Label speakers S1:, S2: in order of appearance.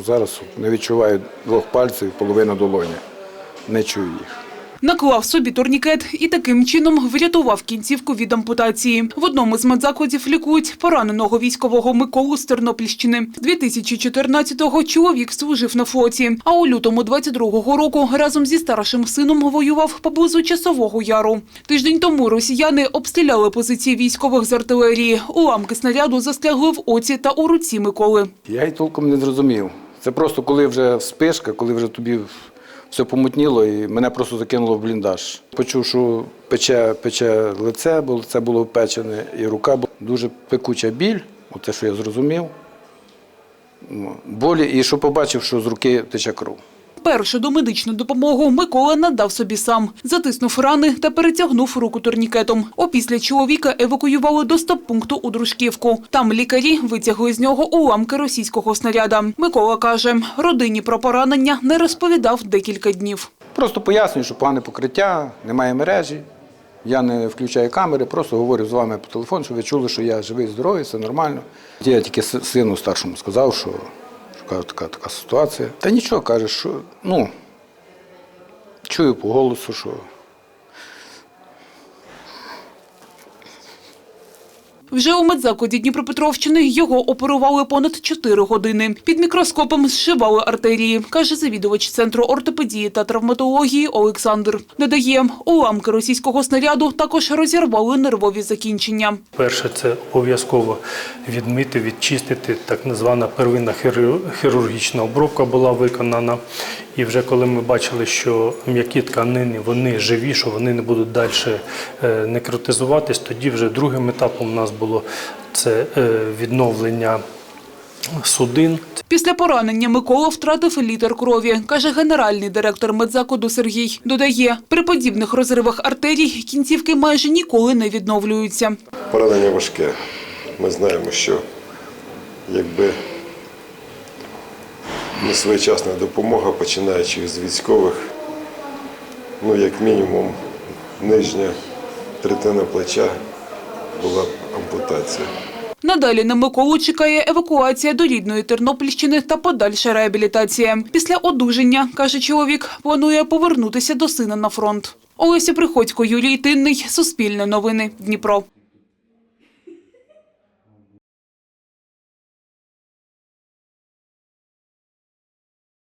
S1: Зараз не відчуваю двох пальців, половина долоні. Не чую їх.
S2: Наклав собі турнікет і таким чином врятував кінцівку від ампутації. В одному з медзакладів лікують пораненого військового Миколу з Тернопільщини. 2014-го чоловік служив на флоті, а у лютому 22-го року разом зі старшим сином воював поблизу Часового Яру. Тиждень тому росіяни обстріляли позиції військових з артилерії. Уламки снаряду застрягли в оці та у руці Миколи.
S1: Я й толком не зрозумів. Це просто коли вже спишка, коли вже тобі все помутніло, і мене просто закинуло в бліндаж. Почув, що пече, пече лице, бо лице було впечене, і рука була дуже пекуча біль, оце що я зрозумів. Болі, і що побачив, що з руки тече кров.
S2: Першу домедичну допомогу Микола надав собі сам. Затиснув рани та перетягнув руку турнікетом. Опісля чоловіка евакуювали до стаб-пункту у Дружківку. Там лікарі витягли з нього уламки російського снаряда. Микола каже, родині про поранення не розповідав декілька днів.
S1: Просто пояснюю, що погане покриття, немає мережі. Я не включаю камери, просто говорю з вами по телефону, щоб ви чули, що я живий, здоровий, все нормально. Я тільки сину старшому сказав, що, що така, така ситуація. Та нічого, каже, що ну, чую по голосу, що
S2: Вже у медзакладі Дніпропетровщини його оперували понад 4 години. Під мікроскопом зшивали артерії, каже завідувач центру ортопедії та травматології Олександр. Додає, уламки російського снаряду також розірвали нервові закінчення.
S3: Перше, це обов'язково відмити, відчистити. Так звана первинна хірургічна обробка була виконана. І вже коли ми бачили, що м'які тканини вони живі, що вони не будуть далі е, некротизуватись, тоді вже другим етапом у нас було це е, відновлення судин.
S2: Після поранення Микола втратив літр крові, каже генеральний директор медзакладу Сергій. Додає, при подібних розривах артерій кінцівки майже ніколи не відновлюються.
S4: Поранення важке. Ми знаємо, що якби не своєчасна допомога, починаючи з військових, ну як мінімум нижня третина плеча була б ампутація.
S2: Надалі на Миколу чекає евакуація до рідної Тернопільщини та подальша реабілітація. Після одужання, каже чоловік, планує повернутися до сина на фронт. Олеся Приходько, Юрій Тинний, Суспільне новини, Дніпро.